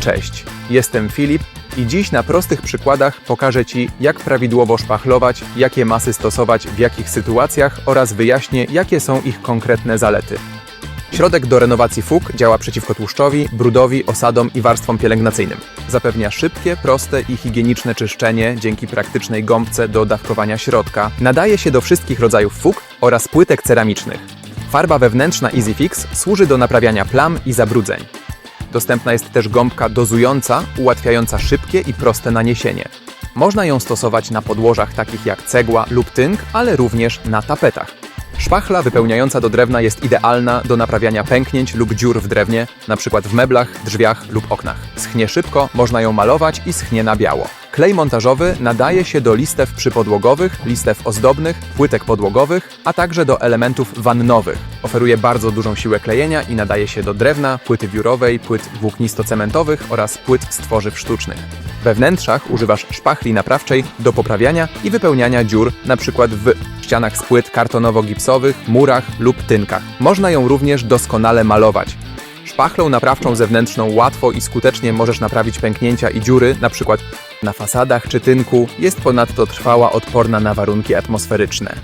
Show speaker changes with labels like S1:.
S1: Cześć, jestem Filip i dziś na prostych przykładach pokażę Ci, jak prawidłowo szpachlować, jakie masy stosować w jakich sytuacjach oraz wyjaśnię, jakie są ich konkretne zalety. Środek do renowacji fug działa przeciwko tłuszczowi, brudowi, osadom i warstwom pielęgnacyjnym. Zapewnia szybkie, proste i higieniczne czyszczenie dzięki praktycznej gąbce do dawkowania środka. Nadaje się do wszystkich rodzajów fug oraz płytek ceramicznych. Farba wewnętrzna EasyFix służy do naprawiania plam i zabrudzeń. Dostępna jest też gąbka dozująca, ułatwiająca szybkie i proste naniesienie. Można ją stosować na podłożach takich jak cegła lub tynk, ale również na tapetach. Szpachla wypełniająca do drewna jest idealna do naprawiania pęknięć lub dziur w drewnie, np. w meblach, drzwiach lub oknach. Schnie szybko, można ją malować i schnie na biało. Klej montażowy nadaje się do listew przypodłogowych, listew ozdobnych, płytek podłogowych, a także do elementów wannowych. Oferuje bardzo dużą siłę klejenia i nadaje się do drewna, płyty wiórowej, płyt włóknisto-cementowych oraz płyt z tworzyw sztucznych. We wnętrzach używasz szpachli naprawczej do poprawiania i wypełniania dziur, np. w ścianach z płyt kartonowo-gipsowych, murach lub tynkach. Można ją również doskonale malować. Szpachlą naprawczą zewnętrzną łatwo i skutecznie możesz naprawić pęknięcia i dziury, np. na fasadach czy tynku. Jest ponadto trwała, odporna na warunki atmosferyczne.